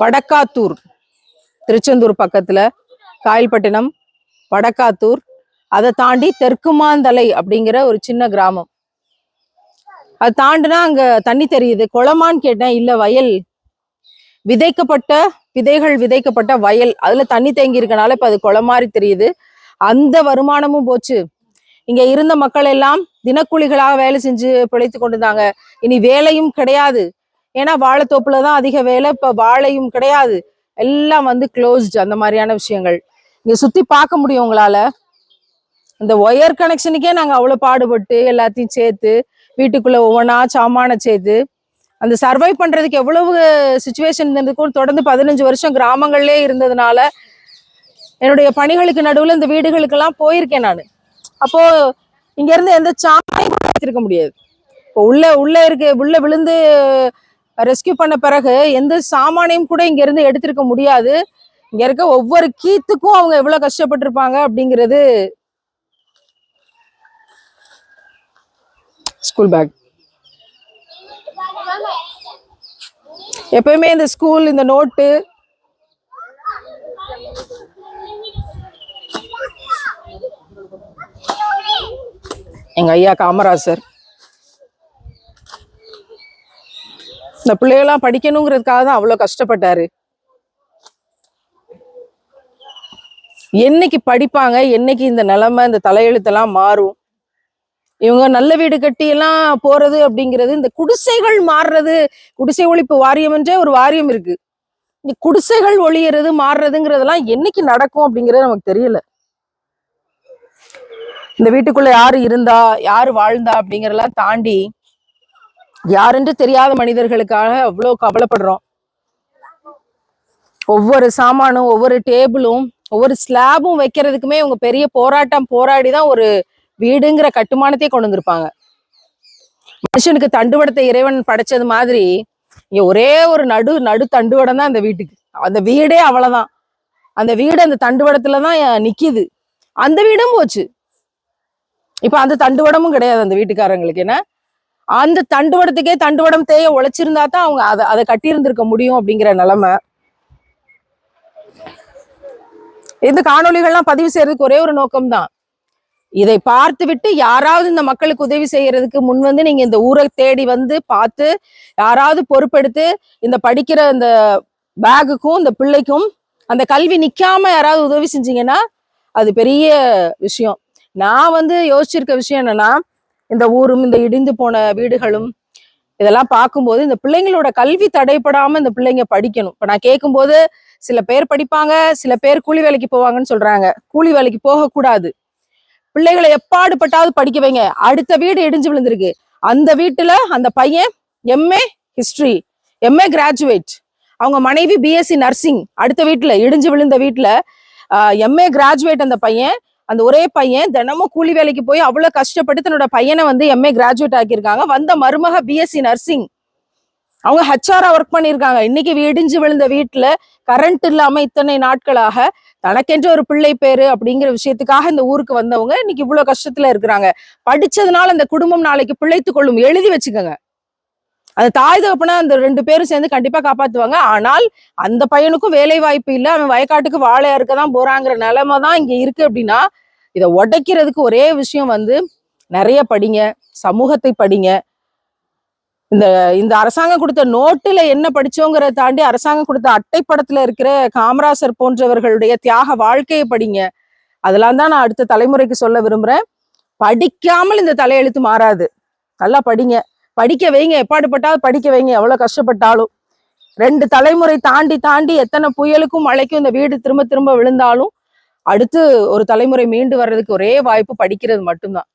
வடக்காத்தூர் திருச்செந்தூர் பக்கத்துல காயல்பட்டினம் வடக்காத்தூர் அதை தாண்டி தெற்குமாந்தலை அப்படிங்கிற ஒரு சின்ன கிராமம். அது தாண்டினா அங்க தண்ணி தெரியுது. குளமான்னு கேட்டேன் இல்ல வயல். விதைக்கப்பட்ட விதைகள் விதைக்கப்பட்ட வயல். அதுல தண்ணி தேங்கி இருக்கனால இப்ப அது குளம் மாதிரி தெரியுது. அந்த வருமானமும் போச்சு. இங்க இருந்த மக்கள் எல்லாம் தினக்கூலிகளாக வேலை செஞ்சு பிழைத்து கொண்டிருந்தாங்க. இனி வேலையும் கிடையாது. ஏன்னா வாழைத்தோப்புல தான் அதிக வேலை இப்ப வாழையும் கிடையாது. எல்லாம் வந்து க்ளோஸ்டு அந்த மாதிரியான விஷயங்கள். இங்க சுத்தி பார்க்க முடியும் உங்களால. இந்த ஒயர் கனெக்ஷனுக்கே நாங்க அவ்வளவு பாடுபட்டு எல்லாத்தையும் சேர்த்து வீட்டுக்குள்ள ஒவ்வொன்றா சாமான சேர்த்து அந்த சர்வை பண்றதுக்கு எவ்வளவு சுச்சுவேஷன் இருந்ததுக்கும் தொடர்ந்து பதினஞ்சு வருஷம் கிராமங்கள்லே இருந்ததுனால என்னுடைய பணிகளுக்கு நடுவுல இந்த வீடுகளுக்கெல்லாம் போயிருக்கேன் நான். அப்போ இங்க இருந்து எந்த சாமானையும் கூட முடியாது. இப்போ உள்ள உள்ள இருக்கு உள்ள விழுந்து ரெஸ்கியூ பண்ண பிறகு எந்த சாமானையும் கூட இங்கேருந்து எடுத்திருக்க முடியாது. இங்கே இருக்க ஒவ்வொரு கீத்துக்கும் அவங்க எவ்வளோ கஷ்டப்பட்டிருப்பாங்க அப்படிங்கிறது ஸ்கூல் பேக் எப்பயுமே இந்த ஸ்கூல் இந்த நோட்டு எங்கள் ஐயா காமராஜர் இந்த பிள்ளைகளாம் படிக்கணுங்கிறதுக்காக தான் அவ்வளவு கஷ்டப்பட்டாரு. என்னைக்கு படிப்பாங்க என்னைக்கு இந்த நிலைமை இந்த தலையெழுத்தெல்லாம் மாறும். இவங்க நல்ல வீடு கட்டி எல்லாம் போறது அப்படிங்கிறது இந்த குடிசைகள் மாறுறது குடிசை ஒழிப்பு வாரியம் என்றே ஒரு வாரியம் இருக்கு. இந்த குடிசைகள் ஒழியறது மாறுறதுங்கிறதெல்லாம் என்னைக்கு நடக்கும் அப்படிங்கிறது நமக்கு தெரியல. இந்த வீட்டுக்குள்ள யாரு இருந்தா யாரு வாழ்ந்தா அப்படிங்கறதெல்லாம் தாண்டி யாரென்று தெரியாத மனிதர்களுக்காக அவ்வளோ கவலைப்படுறோம். ஒவ்வொரு சாமானும் ஒவ்வொரு டேபிளும் ஒவ்வொரு ஸ்லாபும் வைக்கிறதுக்குமே இவங்க பெரிய போராட்டம் போராடி தான் ஒரு வீடுங்கிற கட்டுமானத்தையே கொண்டு வந்திருப்பாங்க. மனுஷனுக்கு தண்டுவடத்தை இறைவன் படைச்சது மாதிரி இங்க ஒரே ஒரு நடு நடு தண்டுவடம் தான் அந்த வீட்டுக்கு. அந்த வீடே அவ்வளவுதான். அந்த வீடு அந்த தண்டுவடத்துல தான் நிக்குது. அந்த வீடும் போச்சு. இப்ப அந்த தண்டுவடமும் கிடையாது அந்த வீட்டுக்காரங்களுக்கு. என்ன? அந்த தண்டுவடத்துக்கே தண்டுவடம் தேய உழைச்சிருந்தா தான் அவங்க அதை அதை கட்டியிருந்திருக்க முடியும் அப்படிங்கிற நிலைமை. இந்த காணொளிகள்லாம் பதிவு செய்யறதுக்கு ஒரே ஒரு நோக்கம்தான். இதை பார்த்து விட்டு யாராவது இந்த மக்களுக்கு உதவி செய்யறதுக்கு முன் வந்து நீங்க இந்த ஊரை தேடி வந்து பார்த்து யாராவது பொறுப்பெடுத்து இந்த படிக்கிற இந்த பேகுக்கும் இந்த பிள்ளைக்கும் அந்த கல்வி நிக்காம யாராவது உதவி செஞ்சீங்கன்னா அது பெரிய விஷயம். நான் வந்து யோசிச்சிருக்க விஷயம் என்னன்னா இந்த ஊரும் இந்த இடிந்து போன வீடுகளும் இதெல்லாம் பார்க்கும்போது இந்த பிள்ளைங்களோட கல்வி தடைப்படாம இந்த பிள்ளைங்க படிக்கணும். இப்போ நான் கேட்கும்போது சில பேர் படிப்பாங்க சில பேர் கூலி வேலைக்கு போவாங்கன்னு சொல்றாங்க. கூலி வேலைக்கு போகக்கூடாது. பிள்ளைகளை எப்பாடுபட்டாவது படிக்க வைங்க. அடுத்த வீடு இடிஞ்சு விழுந்திருக்கு. அந்த வீட்டுல அந்த பையன் எம்ஏ ஹிஸ்டரி எம்ஏ கிராஜுவேட் அவங்க மனைவி பிஎஸ்சி நர்சிங் அடுத்த வீட்டுல இடிஞ்சு விழுந்த வீட்டுல எம்ஏ கிராஜுவேட் அந்த பையன் அந்த ஒரே பையன் தினமும் கூலி வேலைக்கு போய் அவ்வளவு கஷ்டப்பட்டு தன்னோட பையனை வந்து எம்ஏ கிராஜுவேட் ஆக்கியிருக்காங்க. வந்த மருமக பிஎஸ்சி நர்சிங் அவங்க ஹச்ஆரா ஒர்க் பண்ணியிருக்காங்க. இன்னைக்கு இடிஞ்சு விழுந்த வீட்டுல கரண்ட் இல்லாம இத்தனை நாட்களாக தனக்கென்று ஒரு பிள்ளை பேரு அப்படிங்கிற விஷயத்துக்காக இந்த ஊருக்கு வந்தவங்க இன்னைக்கு இவ்வளவு கஷ்டத்துல இருக்கிறாங்க. படிச்சதுனால அந்த குடும்பம் நாளைக்கு பிழைத்து கொள்ளும். எழுதி வச்சுக்கோங்க. அந்த தாய் தகப்பனா அந்த ரெண்டு பேரும் சேர்ந்து கண்டிப்பா காப்பாத்துவாங்க. ஆனால் அந்த பையனுக்கும் வேலை வாய்ப்பு இல்லை. அவன் வயக்காட்டுக்கு வாழையா இருக்கதான் போறாங்கிற நிலைமை தான் இங்க இருக்கு அப்படின்னா இதை உடைக்கிறதுக்கு ஒரே விஷயம் வந்து நிறைய படிங்க சமூகத்தை படிங்க. இந்த இந்த அரசாங்கம் கொடுத்த நோட்டுல என்ன படிச்சோங்கிறத தாண்டி அரசாங்கம் கொடுத்த அட்டைப்படத்துல இருக்கிற காமராசர் போன்றவர்களுடைய தியாக வாழ்க்கையை படிங்க. அதெல்லாம் தான் நான் அடுத்த தலைமுறைக்கு சொல்ல விரும்புறேன். படிக்காமல் இந்த தலையெழுத்து மாறாது. நல்லா படிங்க. படிக்க வைங்க. எப்பாடுபட்டாலும் படிக்க வைங்க. எவ்வளோ கஷ்டப்பட்டாலும். ரெண்டு தலைமுறை தாண்டி தாண்டி எத்தனை புயலுக்கும் மழைக்கும் இந்த வீடு திரும்ப திரும்ப விழுந்தாலும் அடுத்து ஒரு தலைமுறை மீண்டு வர்றதுக்கு ஒரே வாய்ப்பு படிக்கிறது மட்டும்தான்.